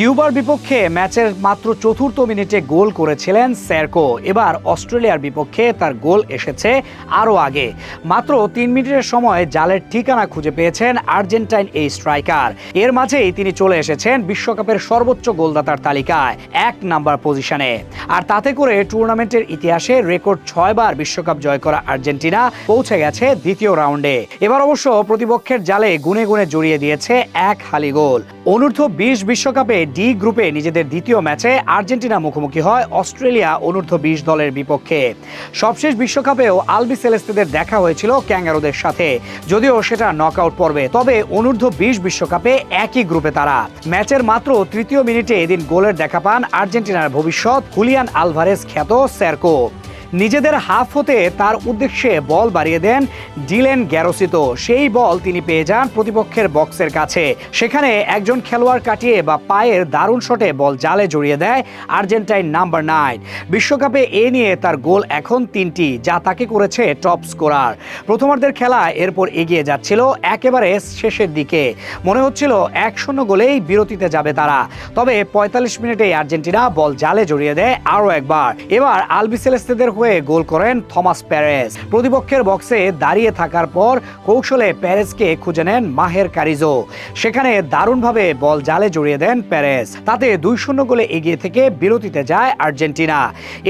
কিউবার বিপক্ষে ম্যাচের মাত্র চতুর্থ মিনিটে গোল করেছিলেন স্যারকো। এবার অস্ট্রেলিয়ার বিপক্ষে তার গোল এসেছে আরও আগে। মাত্র তিন মিনিটের সময় জালের ঠিকানা খুঁজে পেয়েছেন আর্জেন্টাইন এই স্ট্রাইকার। এর মাঝেই তিনি চলে এসেছেন বিশ্বকাপের সর্বোচ্চ গোলদাতার তালিকায়, এক নাম্বার পজিশনে। আর তাতে করে টুর্নামেন্টের ইতিহাসে রেকর্ড ছয়বার বিশ্বকাপ জয় করা আর্জেন্টিনা পৌঁছে গেছে দ্বিতীয় রাউন্ডে। এবার অবশ্য প্রতিপক্ষের জালে গুনে গুনে জড়িয়ে দিয়েছে এক হালি গোল। অনূর্ধ্ব বিশ বিশ্বকাপে ডি গ্রুপে নিজেদের দ্বিতীয় ম্যাচে আর্জেন্টিনা মুখোমুখি হয়, অস্ট্রেলিয়া অনূর্ধ্ব বিশ দলের বিপক্ষে। সবশেষ বিশ্বকাপেও আলবি সেলেস্তেদের দেখা হয়েছিল ক্যাঙ্গারোদের সাথে। যদিও সেটা নকআউট পর্বে, তবে অনূর্ধ্ব বিশ বিশ্বকাপে একই গ্রুপে তারা। ম্যাচের মাত্র তৃতীয় মিনিটে এদিন গোলের দেখা পান আর্জেন্টিনার ভবিষ্যৎ হুলিয়ান আলভারেজ খ্যাত স্যারকো। নিজেদের হাফ হতে তার উদ্দেশ্যে বল বাড়িয়ে দেন ডিলেন গ্যারোসিতো। সেই বল তিনি পেয়ে যান প্রতিপক্ষের বক্সের কাছে। সেখানে একজন খেলোয়াড় কাটিয়ে বা পায়ের দারুণ শটে বল জালে জড়িয়ে দেয় আর্জেন্টাইন নাম্বার নাইন। বিশ্বকাপে এ নিয়ে তার গোল এখন তিনটি, যা তাকে করেছে টপ স্কোরার। প্রথমার্ধের খেলা এরপর এগিয়ে যাচ্ছিল একেবারে শেষের দিকে। মনে হচ্ছিল এক শূন্য গোলেই বিরতিতে যাবে তারা। তবে পঁয়তাল্লিশ মিনিটে আর্জেন্টিনা বল জালে জড়িয়ে দেয় আরও একবার। এবার আলবিসেলেস্তেদের হয়ে গোল করেন থমাস প্যারেস প্রতিপক্ষের বক্সে দাঁড়িয়ে থাকার পর কৌশলে প্যারেসকে খুঁজে নেন মাহের কারিজো। সেখানে দারুণভাবে বল জালে জড়িয়ে দেন প্যারেস তাতে দুই শূন্য গোলে এগিয়ে থেকে বিরতিতে যায় আর্জেন্টিনা।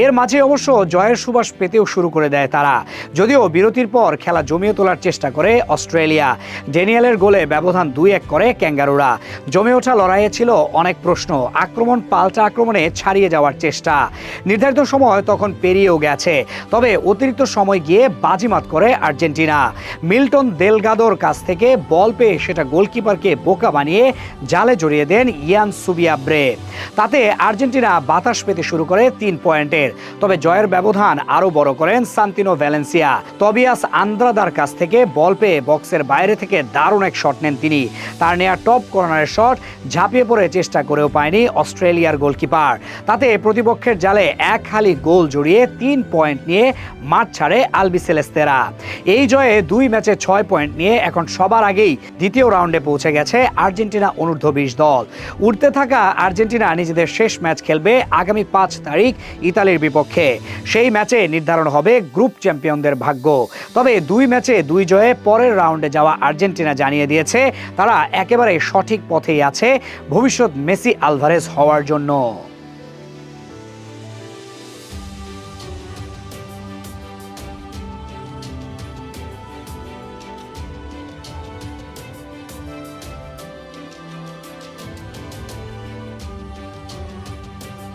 এর মাঝে অবশ্য জয়ের সুবাস পেতেও শুরু করে দেয় তারা। যদিও বিরতির পর খেলা জমিয়ে তোলার চেষ্টা করে অস্ট্রেলিয়া। ডেনিয়েলের গোলে ব্যবধান দুই এক করে ক্যাঙ্গারুরা। জমে ওঠা লড়াইয়ে ছিল অনেক প্রশ্ন। আক্রমণ পাল্টা আক্রমণে ছাড়িয়ে যাওয়ার চেষ্টা। নির্ধারিত সময় তখন পেরিয়েও গেছে। তবে অতিরিক্ত সময় গিয়ে বাজিমাত করে আর্জেন্টিনা। মিল্টন দেলগাদোর কাছ থেকে বল পেয়ে সেটা গোলকিপারকে বোকা বানিয়ে জালে জড়িয়ে দেন ইয়ান সুবিয়াব্রে। তাতে আর্জেন্টিনা বাতাস পেতে শুরু করে তিন পয়েন্টের। তবে জয়ের ব্যবধান আরও বড় করেন সান্তিনো ভ্যালেন্সিয়া। তবিয়াস আন্দ্রাদার কাছ থেকে বল পেয়ে বক্সের বাইরে থেকে দারুণ এক শট নেন তিনি। তার নেয়া টপ কর্নারের শট ঝাঁপিয়ে পড়ে চেষ্টা করেও পায়নি অস্ট্রেলিয়ার গোলকিপার। তাতে প্রতিপক্ষের জালে এক হালি গোল জড়িয়ে তিন পয়েন্ট নিয়ে মাঠ ছাড়ে আলবি সেলেস্তেরা। এই জয়ে দুই ম্যাচে ছয় পয়েন্ট নিয়ে এখন সবার আগেই দ্বিতীয় রাউন্ডে পৌঁছে গেছে আর্জেন্টিনা অনূর্ধ্ব বিশ দল। উঠতে থাকা আর্জেন্টিনা নিজেদের শেষ ম্যাচ খেলবে আগামী পাঁচ তারিখ ইতালির বিপক্ষে। সেই ম্যাচে নির্ধারণ হবে গ্রুপ চ্যাম্পিয়নদের ভাগ্য। তবে দুই ম্যাচে দুই জয়ে পরের রাউন্ডে যাওয়া আর্জেন্টিনা জানিয়ে দিয়েছে, তারা একেবারে সঠিক পথেই আছে ভবিষ্যৎ মেসি আলভারেজ হওয়ার জন্য।